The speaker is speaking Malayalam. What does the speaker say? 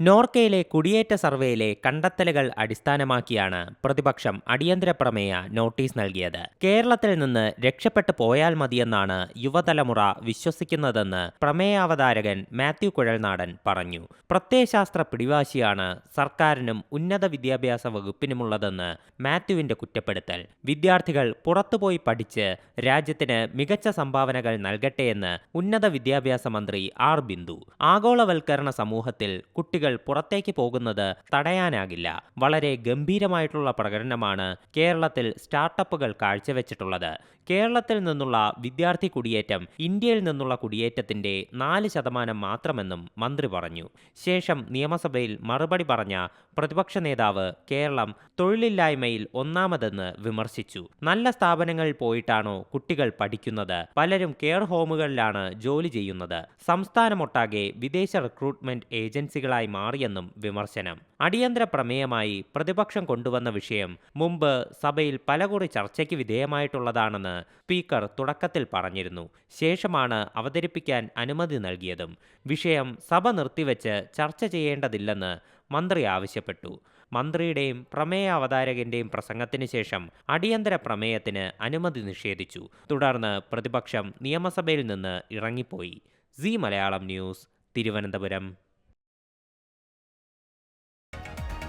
നോർക്കയിലെ കുടിയേറ്റ സർവേയിലെ കണ്ടെത്തലുകൾ അടിസ്ഥാനമാക്കിയാണ് പ്രതിപക്ഷം അടിയന്തര പ്രമേയ നോട്ടീസ് നൽകിയത്. കേരളത്തിൽ നിന്ന് രക്ഷപ്പെട്ടു പോയാൽ മതിയെന്നാണ് യുവതലമുറ വിശ്വസിക്കുന്നതെന്ന് പ്രമേയാവതാരകൻ മാത്യു കുഴൽനാടൻ പറഞ്ഞു. പ്രത്യയശാസ്ത്ര പിടിവാശിയാണ് സർക്കാരിനും ഉന്നത വിദ്യാഭ്യാസ വകുപ്പിനുമുള്ളതെന്ന് മാത്യുവിന്റെ കുറ്റപ്പെടുത്തൽ. വിദ്യാർത്ഥികൾ പുറത്തുപോയി പഠിച്ച് രാജ്യത്തിന് മികച്ച സംഭാവനകൾ നൽകട്ടെയെന്ന് ഉന്നത വിദ്യാഭ്യാസ മന്ത്രി ആർ ബിന്ദു. ആഗോളവൽക്കരണ സമൂഹത്തിൽ കുട്ടികൾ പുറത്തേക്ക് പോകുന്നത് തടയാനാകില്ല. വളരെ ഗംഭീരമായിട്ടുള്ള പ്രകടനമാണ് കേരളത്തിൽ സ്റ്റാർട്ടപ്പുകൾ കാഴ്ചവെച്ചിട്ടുള്ളത്. കേരളത്തിൽ നിന്നുള്ള വിദ്യാർത്ഥി കുടിയേറ്റം ഇന്ത്യയിൽ നിന്നുള്ള കുടിയേറ്റത്തിന്റെ നാല് ശതമാനം മാത്രമെന്നും മന്ത്രി പറഞ്ഞു. ശേഷം നിയമസഭയിൽ മറുപടി പറഞ്ഞ പ്രതിപക്ഷ നേതാവ് കേരളം തൊഴിലില്ലായ്മയിൽ ഒന്നാമതെന്ന് വിമർശിച്ചു. നല്ല സ്ഥാപനങ്ങളിൽ പോയിട്ടാണോ കുട്ടികൾ പഠിക്കുന്നത്? പലരും കെയർ ഹോമുകളിലാണ് ജോലി ചെയ്യുന്നത്. സംസ്ഥാനമൊട്ടാകെ വിദേശ റിക്രൂട്ട്മെന്റ് ഏജൻസികളായി മാറിയെന്നും വിമർശനം. അടിയന്തര പ്രമേയമായി പ്രതിപക്ഷം കൊണ്ടുവന്ന വിഷയം മുമ്പ് സഭയിൽ പലകുറി ചർച്ചയ്ക്ക് വിധേയമായിട്ടുള്ളതാണെന്ന് സ്പീക്കർ തുടക്കത്തിൽ പറഞ്ഞിരുന്നു. ശേഷമാണ് അവതരിപ്പിക്കാൻ അനുമതി നൽകിയതും. വിഷയം സഭ നിർത്തിവെച്ച് ചർച്ച ചെയ്യേണ്ടതില്ലെന്ന് മന്ത്രി ആവശ്യപ്പെട്ടു. മന്ത്രിയുടെയും പ്രമേയ അവതാരകന്റെയും പ്രസംഗത്തിന് ശേഷം അടിയന്തര പ്രമേയത്തിന് അനുമതി നിഷേധിച്ചു. തുടർന്ന് പ്രതിപക്ഷം നിയമസഭയിൽ നിന്ന് ഇറങ്ങിപ്പോയി. C Malayalam news Thiruvananthapuram.